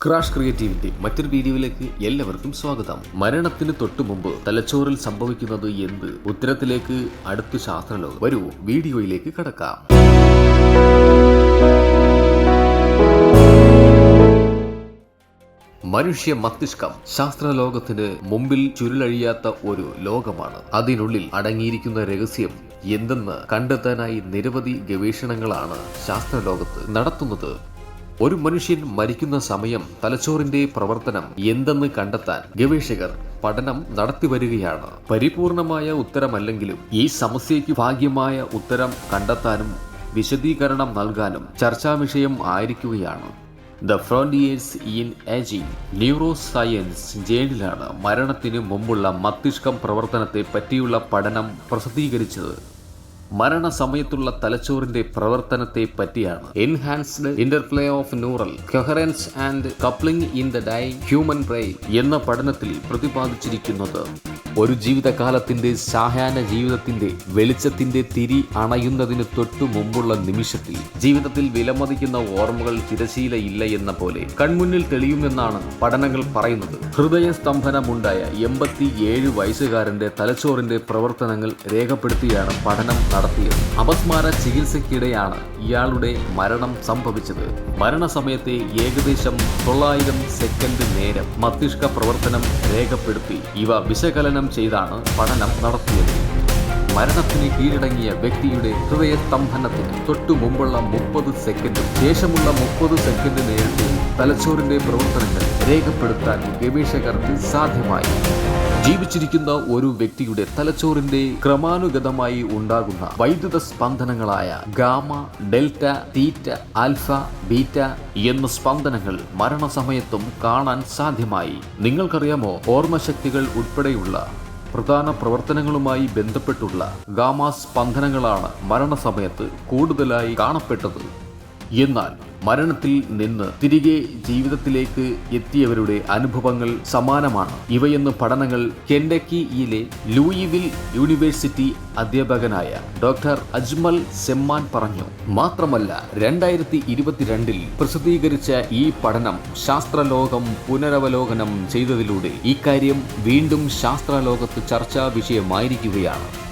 Crash ക്രിയേറ്റീവിന്റെ മറ്റൊരു വീഡിയോയിലേക്ക് എല്ലാവർക്കും സ്വാഗതം. മരണത്തിന് തൊട്ടു മുമ്പ് തലച്ചോറിൽ സംഭവിക്കുന്നത് എന്ത്? ഉത്തരത്തിലേക്ക് അടുത്ത ശാസ്ത്രലോകം. വരൂ വീഡിയോയിലേക്ക് കടക്കാം. മനുഷ്യ മസ്തിഷ്കം ശാസ്ത്രലോകത്തിന് മുമ്പിൽ ചുരുളഴിയാത്ത ഒരു ലോകമാണ്. അതിനുള്ളിൽ അടങ്ങിയിരിക്കുന്ന രഹസ്യം എന്തെന്ന് കണ്ടെത്താനായി നിരവധി ഗവേഷണങ്ങളാണ് ശാസ്ത്രലോകത്ത് നടത്തുന്നത്. ഒരു മനുഷ്യൻ മരിക്കുന്ന സമയം തലച്ചോറിന്റെ പ്രവർത്തനം എന്തെന്ന് കണ്ടെത്താൻ ഗവേഷകർ പഠനം നടത്തിവരികയാണ് പരിപൂർണമായ ഉത്തരമല്ലെങ്കിലും ഈ സമസ്യയ്ക്ക് ഭാഗ്യമായ ഉത്തരം കണ്ടെത്താനും വിശദീകരണം നൽകാനും ചർച്ചാ വിഷയം ആയിരിക്കുകയാണ്. The frontiers in aging neuroscience ജേണിലാണ് മരണത്തിന് മുമ്പുള്ള മസ്തിഷ്കം പ്രവർത്തനത്തെ പറ്റിയുള്ള പഠനം പ്രസിദ്ധീകരിച്ചത്. മരണസമയത്തുള്ള തലച്ചോറിന്റെ പ്രവർത്തനത്തെ പറ്റിയാണ്. Enhanced interplay of neural coherence and coupling in the die human brain എന്ന പഠനത്തിൽ പ്രതിപാദിച്ചിരിക്കുന്നത്. ഒരു ജീവിതകാലത്തിന്റെ സായാഹ്ന ജീവിതത്തിന്റെ വെളിച്ചത്തിന്റെ തിരി അണയുന്നതിന് തൊട്ടു മുമ്പുള്ള നിമിഷത്തിൽ ജീവിതത്തിൽ വിലമതിക്കുന്ന ഓർമ്മകൾ തിരശീലയില്ല എന്ന പോലെ കൺമുന്നിൽ തെളിയുമെന്നാണ് പഠനങ്ങൾ പറയുന്നത്. ഹൃദയസ്തംഭനമുണ്ടായ എൺപത്തി ഏഴ് വയസ്സുകാരന്റെ തലച്ചോറിന്റെ പ്രവർത്തനങ്ങൾ രേഖപ്പെടുത്തിയാണ് പഠനം നടത്തിയത്. അപസ്മാര ചികിത്സയ്ക്കിടെയാണ് ഇയാളുടെ മരണം സംഭവിച്ചത്. മരണസമയത്തെ ഏകദേശം തൊള്ളായിരം സെക്കൻഡ് നേരം മസ്തിഷ്ക പ്രവർത്തനം രേഖപ്പെടുത്തി ഇവ വിശകലനം ചെയ്താണ് പഠനം നടത്തിയത്. മരണത്തിന് കീഴടങ്ങിയ വ്യക്തിയുടെ ഹൃദയസ്തംഭനത്തിന് തൊട്ടു മുമ്പുള്ള മുപ്പത് സെക്കൻഡും ശേഷമുള്ള മുപ്പത് സെക്കൻഡ് നേരത്തെ തലച്ചോറിന്റെ പ്രവർത്തനങ്ങൾ രേഖപ്പെടുത്താൻ ഗവേഷകർക്ക് സാധ്യമായി. ജീവിച്ചിരിക്കുന്ന ഒരു വ്യക്തിയുടെ തലച്ചോറിന്റെ ക്രമാനുഗതമായി ഉണ്ടാകുന്ന വൈദ്യുത സ്പന്ദനങ്ങളായ gamma delta theta alpha beta എന്ന സ്പന്ദനങ്ങൾ മരണസമയത്തും കാണാൻ സാധ്യമായി. നിങ്ങൾക്കറിയാമോ ഓർമ്മശക്തികൾ ഉൾപ്പെടെയുള്ള പ്രധാന പ്രവർത്തനങ്ങളുമായി ബന്ധപ്പെട്ടുള്ള ഗാമ സ്പന്ദനങ്ങളാണ് മരണസമയത്ത് കൂടുതലായി കാണപ്പെട്ടത്. എന്നാൽ മരണത്തിൽ നിന്ന് തിരികെ ജീവിതത്തിലേക്ക് എത്തിയവരുടെ അനുഭവങ്ങൾ സമാനമാണ്. ഇവയെന്ന് പഠനങ്ങൾ കെൻഡക്കിയിലെ ലൂയിവിൽ യൂണിവേഴ്സിറ്റി അധ്യാപകനായ ഡോക്ടർ അജ്മൽ സെമ്മാൻ പറഞ്ഞു. മാത്രമല്ല രണ്ടായിരത്തി ഇരുപത്തിരണ്ടിൽ പ്രസിദ്ധീകരിച്ച ഈ പഠനം ശാസ്ത്രലോകം പുനരവലോകനം ചെയ്തതിലൂടെ ഇക്കാര്യം വീണ്ടും ശാസ്ത്രലോകത്ത് ചർച്ചാ വിഷയമായിരിക്കുകയാണ്.